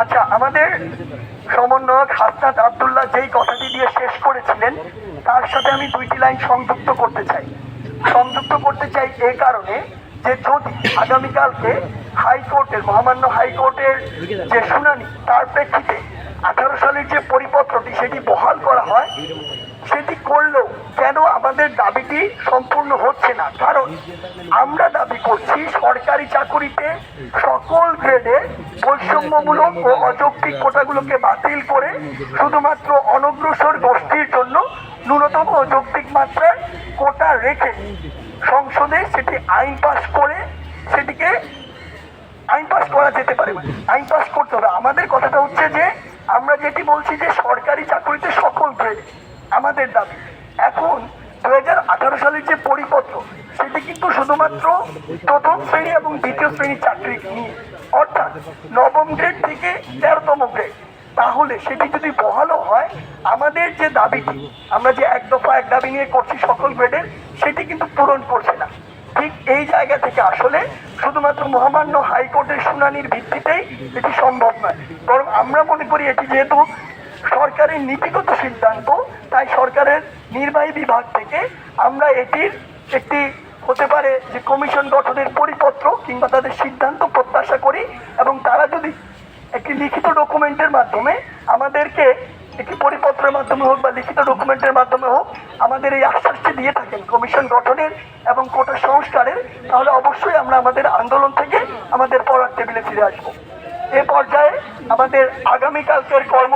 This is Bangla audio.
আচ্ছা আমাদের সমন্বয়ক হাসনাত আবদুল্লাহ যেই কথাটি দিয়ে শেষ করেছিলেন তার সাথে আমি দুইটি লাইন সংযুক্ত করতে চাই। সংযুক্ত করতে চাই এ কারণে যে যদি আগামীকালকে হাইকোর্টের মহামান্য হাইকোর্টের যে শুনানি তার প্রেক্ষিতে আঠারো সালের যে পরিপত্রটি সেটি বহাল করা হয় সেটি করলেও কেন আমাদের দাবিটি সম্পূর্ণ হচ্ছে না? কারণ আমরা দাবি করছি সরকারি চাকুরিতে সকল গ্রেডে বৈষম্যমূলক ও অযৌক্তিক কোটাগুলোকে বাতিল করে শুধুমাত্র অনগ্রসর গোষ্ঠীর জন্য ন্যূনতম ও যৌক্তিক মাত্রায় কোটা রেখে সংসদে সেটি আইন পাশ করে সেটিকে আইন পাস করা যেতে পারে। আইন পাস করতে হবে। আমাদের কথাটা হচ্ছে যে আমরা যেটি বলছি যে সরকারি চাকরিতে সকল গ্রেড আমাদের দাবি। এখন দু হাজার আঠারো সালের যে পরিপত্র, সেটি কিন্তু শুধুমাত্র প্রথম শ্রেণি এবং দ্বিতীয় শ্রেণির চাকরি নিয়ে। অর্থাৎ নবম গ্রেড থেকে তেরোতম গ্রেড তাহলে সেটি যদি বহালও হয়, আমাদের যে দাবিটি, আমরা যে এক দফা এক দাবি নিয়ে করছি সকল গ্রেডের সেটি কিন্তু পূরণ করছে না। ঠিক এই জায়গা থেকে আসলে শুধুমাত্র মহামান্য হাইকোর্টের শুনানির ভিত্তিতেই এটি সম্ভব নয়। বরং আমরা মনে করি এটি যেহেতু সরকারের নীতিগত সিদ্ধান্ত, তাই সরকারের নির্বাহী বিভাগ থেকে আমরা এটির একটি হতে পারে যে কমিশন গঠনের পরিপত্র কিংবা তাদের সিদ্ধান্ত প্রত্যাশা করি এবং তারা যদি একটি লিখিত ডকুমেন্টের মাধ্যমে আমাদেরকে একটি পরিপত্রের মাধ্যমে হোক বা লিখিত ডকুমেন্টের মাধ্যমে হোক আমাদের এই আশ্বাসটি দিয়ে থাকেন কমিশন গঠনের এবং কোটা সংস্কারের, তাহলে অবশ্যই আমরা আমাদের আন্দোলন থেকে আমাদের পড়ার টেবিলে ফিরে আসব। এ পর্যায়ে আমাদের আগামীকালকের কর্ম